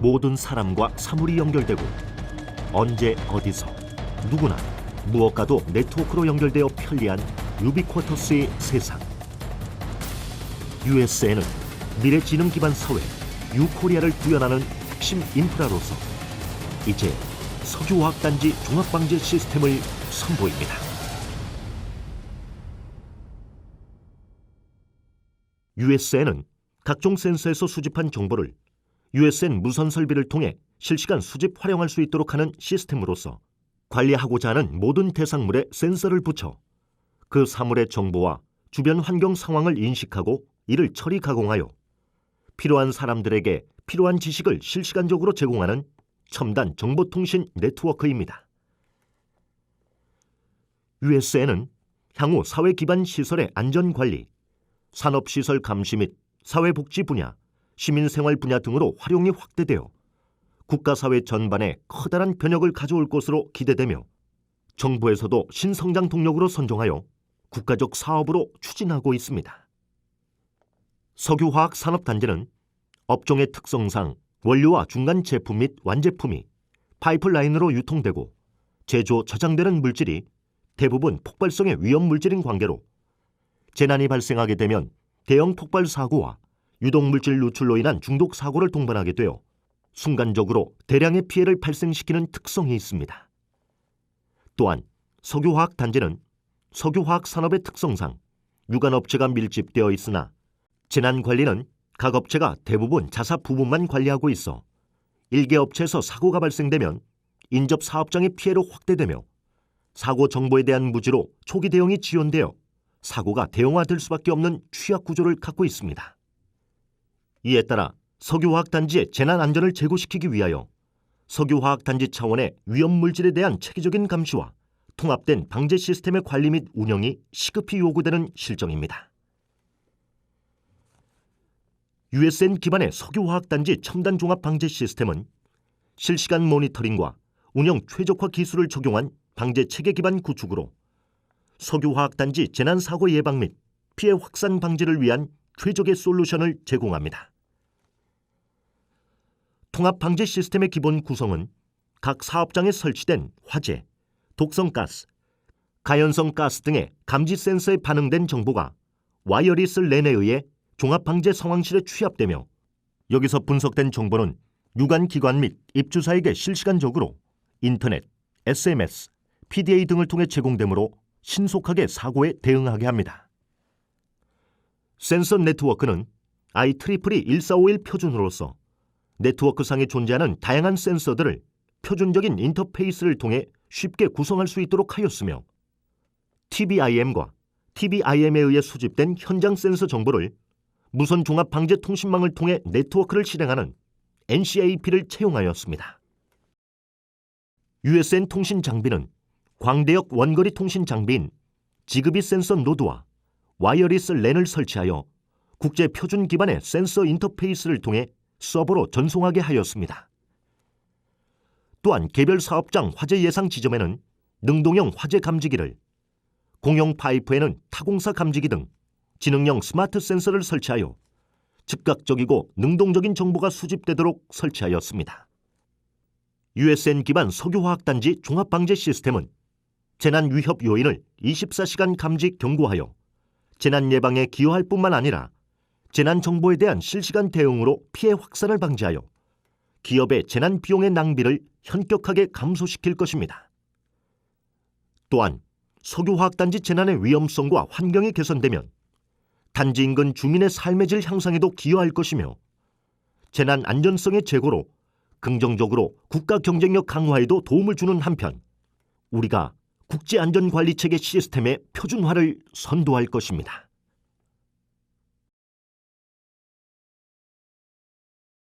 모든 사람과 사물이 연결되고 언제 어디서 누구나 무엇과도 네트워크로 연결되어 편리한 유비쿼터스의 세상. USN은 미래 지능 기반 사회 유코리아를 구현하는 핵심 인프라로서 이제 석유화학단지 종합방제 시스템을 선보입니다. USN은 각종 센서에서 수집한 정보를 USN 무선 설비를 통해 실시간 수집 활용할 수 있도록 하는 시스템으로서 관리하고자 하는 모든 대상물에 센서를 붙여 그 사물의 정보와 주변 환경 상황을 인식하고 이를 처리 가공하여 필요한 사람들에게 필요한 지식을 실시간적으로 제공하는 첨단 정보통신 네트워크입니다. USN은 향후 사회 기반 시설의 안전 관리, 산업 시설 감시 및 사회복지 분야, 시민생활 분야 등으로 활용이 확대되어 국가사회 전반에 커다란 변혁을 가져올 것으로 기대되며 정부에서도 신성장 동력으로 선정하여 국가적 사업으로 추진하고 있습니다. 석유화학 산업단지는 업종의 특성상 원료와 중간 제품 및 완제품이 파이프라인으로 유통되고 제조 저장되는 물질이 대부분 폭발성의 위험 물질인 관계로 재난이 발생하게 되면 대형 폭발 사고와 유독 물질 누출로 인한 중독 사고를 동반하게 되어 순간적으로 대량의 피해를 발생시키는 특성이 있습니다. 또한 석유화학 단지는 석유화학 산업의 특성상 유관업체가 밀집되어 있으나 재난 관리는 각 업체가 대부분 자사 부분만 관리하고 있어 일개 업체에서 사고가 발생되면 인접 사업장의 피해로 확대되며 사고 정보에 대한 무지로 초기 대응이 지연되어 사고가 대형화될 수밖에 없는 취약 구조를 갖고 있습니다. 이에 따라 석유화학단지의 재난 안전을 제고시키기 위하여 석유화학단지 차원의 위험 물질에 대한 체계적인 감시와 통합된 방제 시스템의 관리 및 운영이 시급히 요구되는 실정입니다. USN 기반의 석유화학단지 첨단 종합 방제 시스템은 실시간 모니터링과 운영 최적화 기술을 적용한 방제 체계 기반 구축으로 석유화학단지 재난 사고 예방 및 피해 확산 방지를 위한 최적의 솔루션을 제공합니다. 통합 방제 시스템의 기본 구성은 각 사업장에 설치된 화재, 독성 가스, 가연성 가스 등의 감지 센서에 반응된 정보가 와이어리스 랜에 의해 종합 방제 상황실에 취합되며 여기서 분석된 정보는 유관 기관 및 입주사에게 실시간적으로 인터넷, SMS, PDA 등을 통해 제공되므로 신속하게 사고에 대응하게 합니다. 센서 네트워크는 IEEE 1451 표준으로서 네트워크상에 존재하는 다양한 센서들을 표준적인 인터페이스를 통해 쉽게 구성할 수 있도록 하였으며 TBIM과 TBIM에 의해 수집된 현장 센서 정보를 무선 종합 방제 통신망을 통해 네트워크를 실행하는 NCAP를 채용하였습니다. USN 통신 장비는 광대역 원거리 통신 장비인 지그비 센서 노드와 와이어리스 랜을 설치하여 국제 표준 기반의 센서 인터페이스를 통해 서버로 전송하게 하였습니다. 또한 개별 사업장 화재 예상 지점에는 능동형 화재 감지기를, 공용 파이프에는 타공사 감지기 등 지능형 스마트 센서를 설치하여 즉각적이고 능동적인 정보가 수집되도록 설치하였습니다. USN 기반 석유화학단지 종합방제 시스템은 재난 위협 요인을 24시간 감지 경고하여 재난 예방에 기여할 뿐만 아니라 재난 정보에 대한 실시간 대응으로 피해 확산을 방지하여 기업의 재난 비용의 낭비를 현격하게 감소시킬 것입니다. 또한 석유화학단지 재난의 위험성과 환경이 개선되면 단지 인근 주민의 삶의 질 향상에도 기여할 것이며 재난 안전성의 제고로 긍정적으로 국가 경쟁력 강화에도 도움을 주는 한편 우리가 국제 안전 관리 체계 시스템의 표준화를 선도할 것입니다.